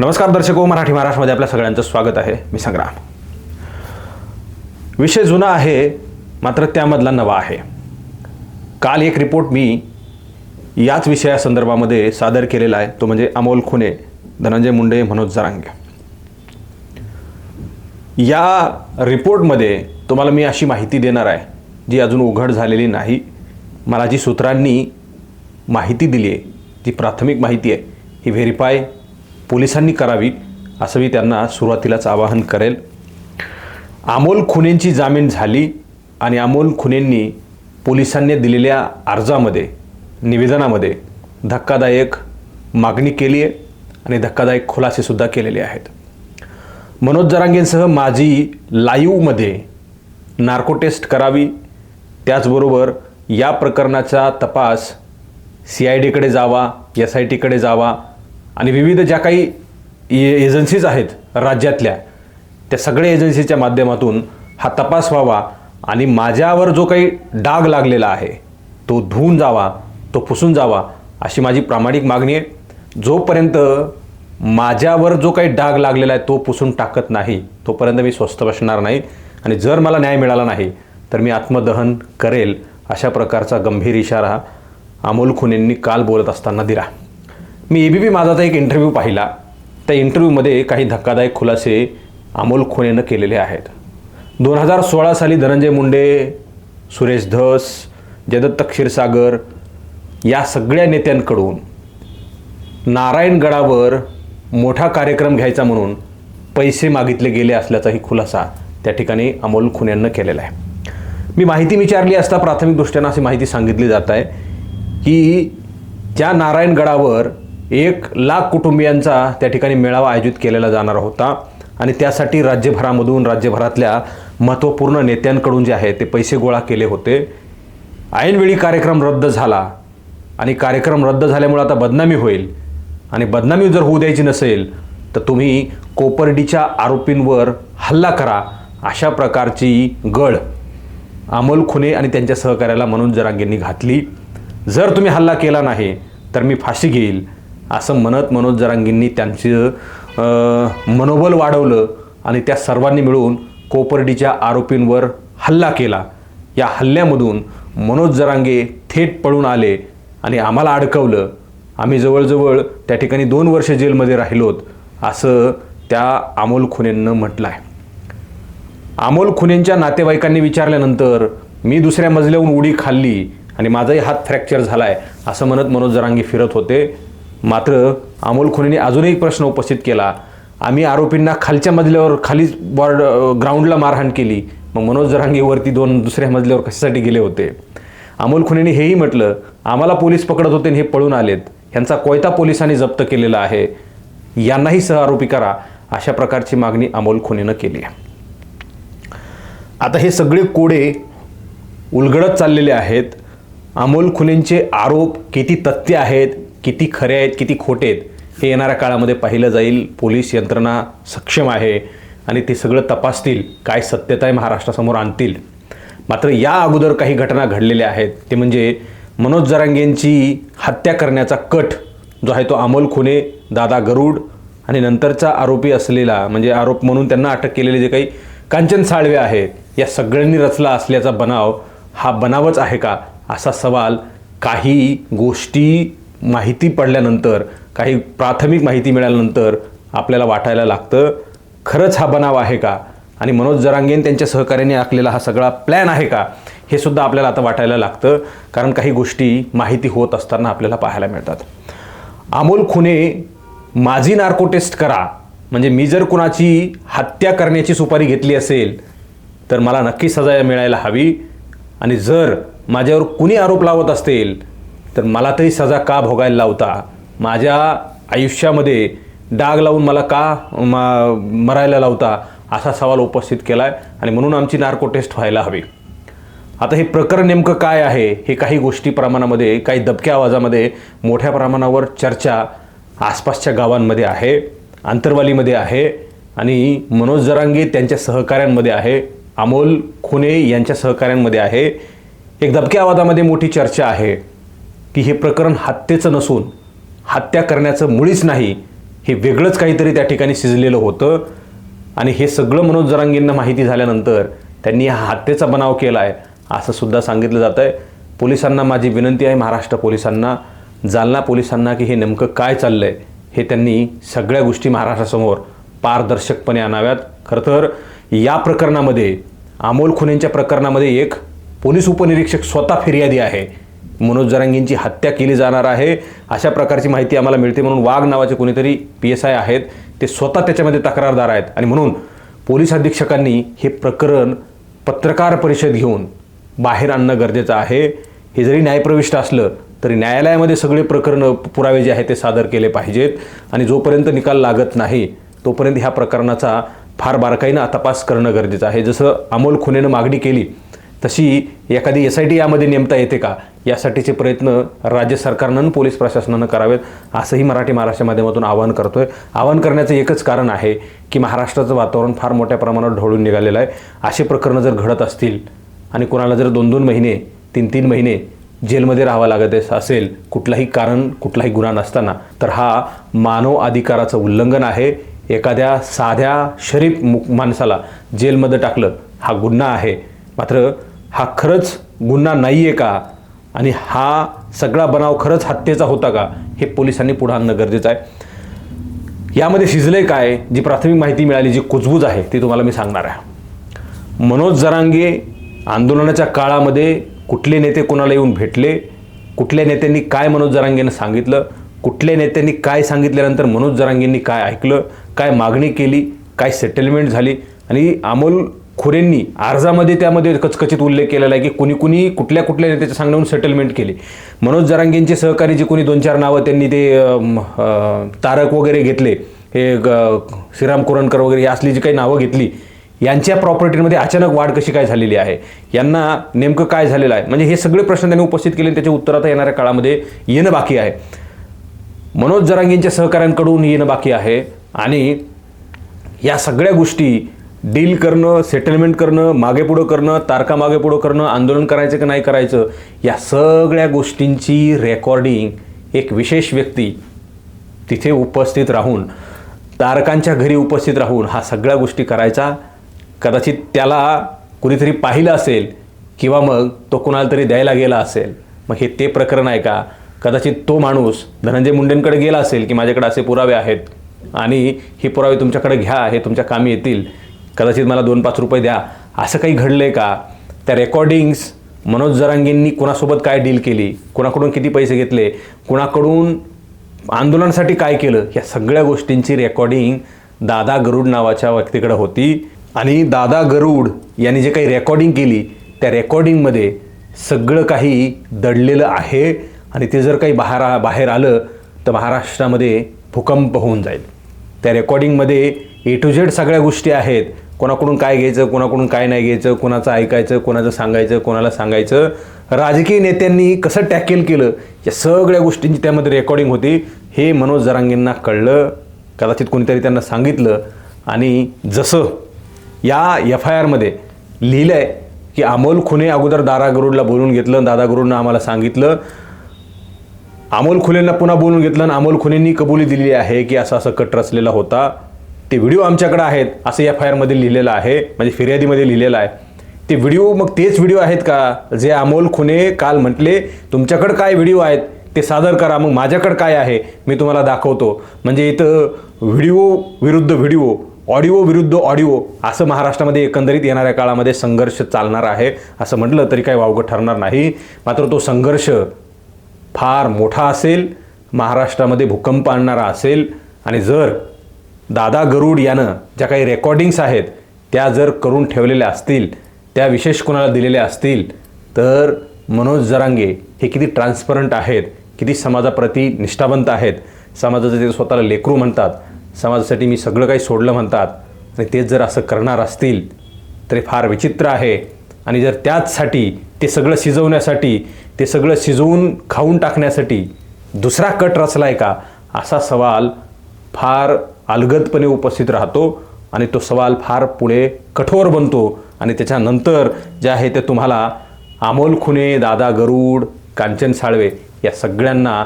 नमस्कार दर्शक हो, मराठी महाराष्ट्रामध्ये आपल्या सगळ्यांचं स्वागत आहे. मी संग्राम. विषय जुना आहे मात्र त्यामधला नवा आहे. काल एक रिपोर्ट मी याच विषयासंदर्भामध्ये सादर केलेला आहे तो म्हणजे अमोल खुने धनंजय मुंडे मनोज जरांगे. या रिपोर्टमध्ये तुम्हाला मी अशी माहिती देणार आहे जी अजून उघड झालेली नाही. मला जी सूत्रांनी माहिती दिली आहे जी प्राथमिक माहिती आहे ही व्हेरीफाय पोलिसांनी करावी असं मी त्यांना सुरुवातीलाच आवाहन करेल. अमोल खुनेंची जामीन झाली आणि अमोल खुनेंनी पोलिसांनी दिलेल्या अर्जामध्ये निवेदनामध्ये धक्कादायक मागणी केली आहे आणि धक्कादायक खुलासेसुद्धा केलेले आहेत. मनोज जरांगेंसह माझी लाईव्हमध्ये नार्को टेस्ट करावी त्याचबरोबर या प्रकरणाचा तपास सी आय डीकडे जावा एस आय टीकडे जावा आणि विविध ज्या काही ए एजन्सीज आहेत राज्यातल्या त्या सगळ्या एजन्सीच्या माध्यमातून हा तपास व्हावा आणि माझ्यावर जो काही डाग लागलेला आहे तो धुवून जावा तो पुसून जावा अशी माझी प्रामाणिक मागणी आहे. जोपर्यंत माझ्यावर जो काही डाग लागलेला आहे तो पुसून टाकत नाही तोपर्यंत मी स्वस्थ बसणार नाही आणि जर मला न्याय मिळाला नाही तर मी आत्मदहन करेल अशा प्रकारचा गंभीर इशारा अमोल खुनेंनी काल बोलत असताना दिला. मी ए बी पी माझाचा एक इंटरव्ह्यू पाहिला. त्या इंटरव्ह्यूमध्ये काही धक्कादायक खुलासे अमोल खुनेनं केलेले आहेत. दोन हजार सोळा साली धनंजय मुंडे सुरेश धस जयदत्त क्षीरसागर या सगळ्या नेत्यांकडून नारायणगडावर मोठा कार्यक्रम घ्यायचा म्हणून पैसे मागितले गेले असल्याचाही खुलासा त्या ठिकाणी अमोल खुन्यांना केलेला आहे. मी माहिती विचारली असता प्राथमिक दृष्ट्यानं अशी माहिती सांगितली जात आहे की ज्या नारायणगडावर एक लाख कुटुंबियांचा त्या ठिकाणी मेळावा आयोजित केलेला जाणार होता. आणि त्यासाठी राज्यभरामधून राज्यभरातल्या महत्त्वपूर्ण नेत्यांकडून जे आहे ते पैसे गोळा केले होते. ऐनवेळी कार्यक्रम रद्द झाला. आणि कार्यक्रम रद्द झाल्यामुळे आता बदनामी होईल. आणि बदनामी जर होऊ द्यायची नसेल तर तुम्ही कोपर्डीच्या आरोपींवर हल्ला करा अशा प्रकारची गळ अमोल खुने आणि त्यांच्या सहकार्याला म्हणून जरांगींनी घातली. जर तुम्ही हल्ला केला नाही तर मी फाशी घेईल. असं म्हणत मनोज जरांगींनी त्यांचं मनोबल वाढवलं आणि त्या सर्वांनी मिळून कोपर्डीच्या आरोपींवर हल्ला केला. या हल्ल्यामधून मनोज जरांगे थेट पळून आले आणि आम्हाला अडकवलं. आम्ही जवळजवळ त्या ठिकाणी दोन वर्ष जेलमध्ये राहिलोत असं त्या अमोल खुनेंनं म्हटलं आहे अमोल खुनेंच्या नातेवाईकांनी विचारल्यानंतर मी दुसऱ्या मजल्याहून उडी खाल्ली आणि माझाही हात फ्रॅक्चर झाला आहे असं म्हणत मनोज जरांगे फिरत होते. मात्र अमोल खुनेने अजूनही एक प्रश्न उपस्थित केला. आम्ही आरोपींना खालच्या मजल्यावर खाली बॉर्ड ग्राउंडला मारहाण केली. मग मनोज जरांगे वरती दोन दुसऱ्या मजल्यावर कशासाठी गेले होते? अमोल खुनेने हेही म्हटलं आम्हाला पोलीस पकडत होते आणि हे पळून आलेत. ह्यांचा कोयता पोलिसांनी जप्त केलेला आहे. यांनाही सहआरोपी करा. अशा प्रकारची मागणी अमोल खुनेनं केली आहे. आता हे सगळे कोडे उलगडत चाललेले आहेत. अमोल खुनेंचे आरोप किती तथ्य आहेत किती खरे आहेत किती खोटे आहेत हे येणाऱ्या काळामध्ये पाहिलं जाईल. पोलीस यंत्रणा सक्षम आहे आणि ते सगळं तपासतील काय सत्यता आहे महाराष्ट्रासमोर आणतील. मात्र या अगोदर काही घटना घडलेल्या आहेत. ते म्हणजे मनोज जरांगेंची हत्या करण्याचा कट जो आहे तो अमोल खुने दादा गरुड आणि नंतरचा आरोपी असलेला म्हणजे आरोप म्हणून त्यांना अटक केलेले जे काही कांचन साळवे आहेत या सगळ्यांनी रचला असल्याचा बनाव हा बनावच आहे का? असा सवाल काही गोष्टी माहिती पडल्यानंतर काही प्राथमिक माहिती मिळाल्यानंतर आपल्याला वाटायला लागतं खरंच हा बनाव आहे का? आणि मनोज जरांगेन त्यांच्या सहकार्याने आखलेला हा सगळा प्लॅन आहे का? हे सुद्धा आपल्याला आता वाटायला लागतं कारण काही गोष्टी माहिती होत असताना आपल्याला पाहायला मिळतात. अमोल खुने माझी नार्को टेस्ट करा. म्हणजे मी जर कुणाची हत्या करण्याची सुपारी घेतली असेल तर मला नक्की सजा मिळायला हवी. आणि जर माझ्यावर कुणी आरोप लावत असतील तर मला तरी सजा का भोगायला लावता? माझ्या आयुष्यामध्ये डाग लावून मला का मा मरायला लावता? असा सवाल उपस्थित केला आहे आणि म्हणून आमची नार्को टेस्ट व्हायला हवी. आता हे प्रकरण नेमकं काय आहे? हे काही गोष्टी प्रमाणामध्ये काही दबक्या आवाजामध्ये मोठ्या प्रमाणावर चर्चा आसपासच्या गावांमध्ये आहे आंतरवालीमध्ये आहे आणि मनोज जरांगे त्यांच्या सहकाऱ्यांमध्ये आहे अमोल खुने यांच्या सहकाऱ्यांमध्ये आहे. एक दबक्या आवाजामध्ये मोठी चर्चा आहे. की हे प्रकरण हत्येचं नसून हत्या करण्याचं मुळीच नाही हे वेगळंच काहीतरी त्या ठिकाणी शिजलेलं होतं. आणि हे सगळं मनोज जरांगींना माहिती झाल्यानंतर त्यांनी हा हत्येचा बनाव केला आहे असं सुद्धा सांगितलं जात आहे पोलिसांना माझी विनंती आहे महाराष्ट्र पोलिसांना जालना पोलिसांना की हे नेमकं काय चाललं आहे हे त्यांनी सगळ्या गोष्टी महाराष्ट्रासमोर पारदर्शकपणे आणाव्यात. खरं तर या प्रकरणामध्ये अमोल खुनेंच्या प्रकरणामध्ये एक पोलीस उपनिरीक्षक स्वतः फिर्यादी आहे. मनोज जरांगींची हत्या केली जाणार आहे. अशा प्रकारची माहिती आम्हाला मिळते म्हणून वाघ नावाचे कोणीतरी पी एस आय आहेत. ते स्वतः त्याच्यामध्ये तक्रारदार आहेत. आणि म्हणून पोलीस अधीक्षकांनी हे प्रकरण पत्रकार परिषद घेऊन बाहेर आणणं गरजेचं आहे. हे जरी न्यायप्रविष्ट असलं तरी न्यायालयामध्ये सगळे प्रकरणं पुरावे जे आहेत ते सादर केले पाहिजेत. आणि जोपर्यंत निकाल लागत नाही तोपर्यंत ह्या प्रकरणाचा फार बारकाईनं तपास करणं गरजेचं आहे. जसं अमोल खुनेनं मागणी केली तशी एखादी एस आय टी यामध्ये नेमता येते का? यासाठीचे प्रयत्न राज्य सरकारनं आणि पोलीस प्रशासनानं करावेत असंही मराठी महाराष्ट्र माध्यमातून आवाहन करतोय. आवाहन करण्याचं एकच कारण आहे की महाराष्ट्राचं वातावरण फार मोठ्या प्रमाणात ढवळून निघालेलं आहे. असे प्रकरणं जर घडत असतील आणि कोणाला जर दोन दोन महिने तीन तीन महिने जेलमध्ये राहावं लागत असेल कुठलाही कारण कुठलाही गुन्हा नसताना तर हा मानव अधिकाराचं उल्लंघन आहे. एखाद्या साध्या शरीफ मु माणसाला जेलमध्ये टाकलं हा गुन्हा आहे. मात्र हा खरंच गुन्हा नाही आहे का? आणि हा सगळा बनाव खरंच हत्येचा होता का? हे पोलिसांनी पुढे आणणं गरजेचं आहे. यामध्ये शिजले काय? जी प्राथमिक माहिती मिळाली जी कुजबूज आहे ती तुम्हाला मी सांगणार आहे. मनोज जरांगे आंदोलनाच्या काळामध्ये कुठले नेते कोणाला येऊन भेटले? कुठल्या नेत्यांनी काय मनोज जरांगेनं सांगितलं? कुठल्या नेत्यांनी काय सांगितल्यानंतर मनोज जरांगेंनी काय ऐकलं? काय मागणी केली? काय सेटलमेंट झाली? आणि अमोल खुरेंनी अर्जामध्ये त्यामध्ये कचकचित उल्लेख केलेला आहे की कुणी कुणी कुठल्या कुठल्या नेत्याच्या सांगण्यावरून सेटलमेंट केली. मनोज जरांगेंचे सहकारी जे कोणी दोन चार नावं त्यांनी ते तारक वगैरे घेतले हे ग- श्रीराम कुरणकर वगैरे असली जी काही नावं घेतली यांच्या प्रॉपर्टीमध्ये अचानक वाढ कशी काय झालेली आहे? यांना नेमकं काय झालेलं आहे? म्हणजे हे सगळे प्रश्न त्यांनी उपस्थित केले आणि त्याचे उत्तर आता येणाऱ्या काळामध्ये येणं बाकी आहे. मनोज जरांगेंच्या सहकाऱ्यांकडून येणं बाकी आहे आणि या सगळ्या गोष्टी डील करणं सेटलमेंट करणं मागे पुढं करणं तारका मागे पुढं करणं आंदोलन करायचं की नाही करायचं या सगळ्या गोष्टींची रेकॉर्डिंग एक विशेष व्यक्ती तिथे उपस्थित राहून तारकांच्या घरी उपस्थित राहून हा सगळ्या गोष्टी करायचा. कदाचित त्याला कुणीतरी पाहिलं असेल किंवा मग तो कुणाला तरी द्यायला गेला असेल. मग हे ते प्रकरण आहे का? कदाचित तो माणूस धनंजय मुंडेंकडे गेला असेल की माझ्याकडे असे पुरावे आहेत आणि हे पुरावे तुमच्याकडे घ्या हे तुमच्या कामी येतील. कदाचित मला दोन पाच रुपये द्या. असं काही घडलं आहे का? त्या रेकॉर्डिंग्स मनोज जरांगेंनी कुणासोबत काय डील केली? कुणाकडून किती पैसे घेतले? कुणाकडून आंदोलनासाठी काय केलं? या सगळ्या गोष्टींची रेकॉर्डिंग दादा गरुड नावाच्या व्यक्तीकडे होती. आणि दादा गरुड यांनी जे काही रेकॉर्डिंग केली त्या रेकॉर्डिंगमध्ये सगळं काही दडलेलं आहे. आणि ते जर काही बाहेर बाहेर आलं तर महाराष्ट्रामध्ये भूकंप होऊन जाईल. त्या रेकॉर्डिंगमध्ये ए टू झेड सगळ्या गोष्टी आहेत. कोणाकडून काय घ्यायचं कोणाकडून काय नाही घ्यायचं कोणाचं ऐकायचं कोणाचं सांगायचं कोणाला सांगायचं. राजकीय नेत्यांनी कसं टॅकेल केलं या सगळ्या गोष्टींची त्यामध्ये रेकॉर्डिंग होती. हे मनोज जरांगेंना कळलं. कदाचित कोणीतरी त्यांना सांगितलं. आणि जसं या एफ आय आरमध्ये लिहिलं आहे की अमोल खुने अगोदर दादा गरुडला बोलून घेतलं दादा गरुडनं आम्हाला सांगितलं. अमोल खुलेंना पुन्हा बोलून घेतलं आणि अमोल खुनेंनी कबुली दिलेली आहे की असं असं कट रचलेला होता. ते व्हिडिओ आमच्याकडे आहेत असं एफ आय आरमध्ये लिहिलेलं आहे म्हणजे फिर्यादीमध्ये लिहिलेलं आहे. ते व्हिडिओ मग तेच व्हिडिओ आहेत का? जे अमोल खुने काल म्हटले तुमच्याकडं काय व्हिडिओ आहेत? ते सादर करा मग माझ्याकडं काय आहे? मी तुम्हाला दाखवतो. म्हणजे इथं व्हिडिओ विरुद्ध व्हिडिओ ऑडिओ विरुद्ध ऑडिओ असं महाराष्ट्रामध्ये एकंदरीत येणाऱ्या काळामध्ये संघर्ष चालणार आहे असं म्हटलं तरी काही वावगं ठरणार नाही. मात्र तो संघर्ष फार मोठा असेल महाराष्ट्रामध्ये भूकंप आणणारा असेल आणि जर दादा गरुड यानं ज्या काही रेकॉर्डिंग्स आहेत त्या जर करून ठेवलेल्या असतील त्या विशेष कोणाला दिलेल्या असतील तर मनोज जरांगे हे किती ट्रान्सपरंट आहेत किती समाजाप्रती निष्ठावंत आहेत. समाजाचं ते स्वतःला लेकरू म्हणतात. समाजासाठी मी सगळं काही सोडलं म्हणतात. आणि तेच जर असं करणार असतील तर हे फार विचित्र आहे. आणि जर त्याचसाठी ते सगळं शिजवण्यासाठी ते सगळं शिजवून खाऊन टाकण्यासाठी दुसरा कट रचला आहे का असा सवाल फार अलगदपणे उपस्थित राहतो आणि तो सवाल फार पुढे कठोर बनतो आणि त्याच्यानंतर जे आहे ते तुम्हाला अमोल खुने दादा गरुड कांचन साळवे या सगळ्यांना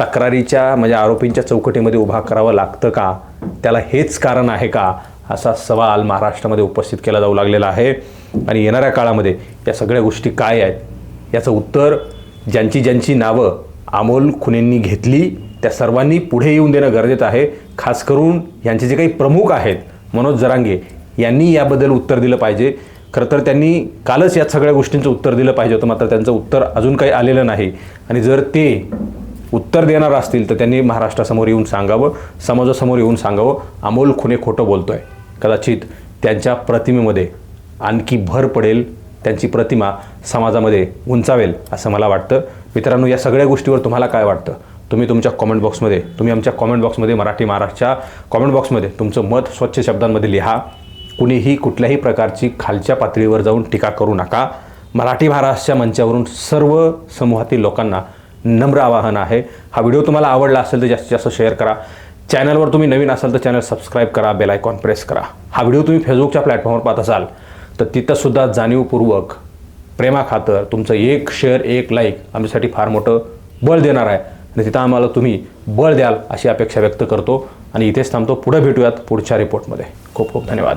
तक्रारीच्या म्हणजे आरोपींच्या चौकटीमध्ये उभा करावं लागतं का? त्याला हेच कारण आहे का? असा सवाल महाराष्ट्रामध्ये उपस्थित केला जाऊ लागलेला आहे. आणि येणाऱ्या काळामध्ये या सगळ्या गोष्टी काय आहेत? याचं उत्तर ज्यांची ज्यांची नावं अमोल खुनेंनी घेतली त्या सर्वांनी पुढे येऊन देणं गरजेचं आहे. खास करून यांचे जे काही प्रमुख आहेत मनोज जरांगे यांनी याबद्दल उत्तर दिलं पाहिजे. खरं तर त्यांनी कालच या सगळ्या गोष्टींचं उत्तर दिलं पाहिजे होतं मात्र त्यांचं उत्तर अजून काही आलेलं नाही. आणि जर ते उत्तर देणार असतील तर त्यांनी महाराष्ट्रासमोर येऊन सांगावं समाजासमोर येऊन सांगावं. अमोल खुने खोटं बोलतो आहे कदाचित त्यांच्या प्रतिमेमध्ये आणखी भर पडेल त्यांची प्रतिमा समाजामध्ये उंचावेल असं मला वाटतं. मित्रांनो या सगळ्या गोष्टीवर तुम्हाला काय वाटतं? तुम्ही तुमच्या कॉमेंट बॉक्समध्ये तुम्ही आमच्या कॉमेंट बॉक्समध्ये मराठी महाराष्ट्रच्या कॉमेंट बॉक्समध्ये तुमचं मत स्वच्छ शब्दांमध्ये लिहा. कुणीही कुठल्याही प्रकारची खालच्या पातळीवर जाऊन टीका करू नका. मराठी महाराष्ट्रच्या मंचावरून सर्व समूहातील लोकांना नम्र आवाहन आहे. हा व्हिडिओ तुम्हाला आवडला असेल तर जास्तीत जास्त शेअर करा. चॅनलवर तुम्ही नवीन असाल तर चॅनल सबस्क्राईब करा बेल आयकॉन प्रेस करा. हा व्हिडिओ तुम्ही फेसबुकच्या प्लॅटफॉर्मवर पाहत असाल तर तिथंसुद्धा जाणीवपूर्वक प्रेमाखातर तुमचं एक शेअर एक लाईक आमच्यासाठी फार मोठं बळ देणार आहे. आणि तिथं आम्हाला तुम्ही बळ द्याल अशी अपेक्षा व्यक्त करतो. आणि इथेच थांबतो. पुढे भेटूयात पुढच्या रिपोर्टमध्ये खूप खूप धन्यवाद.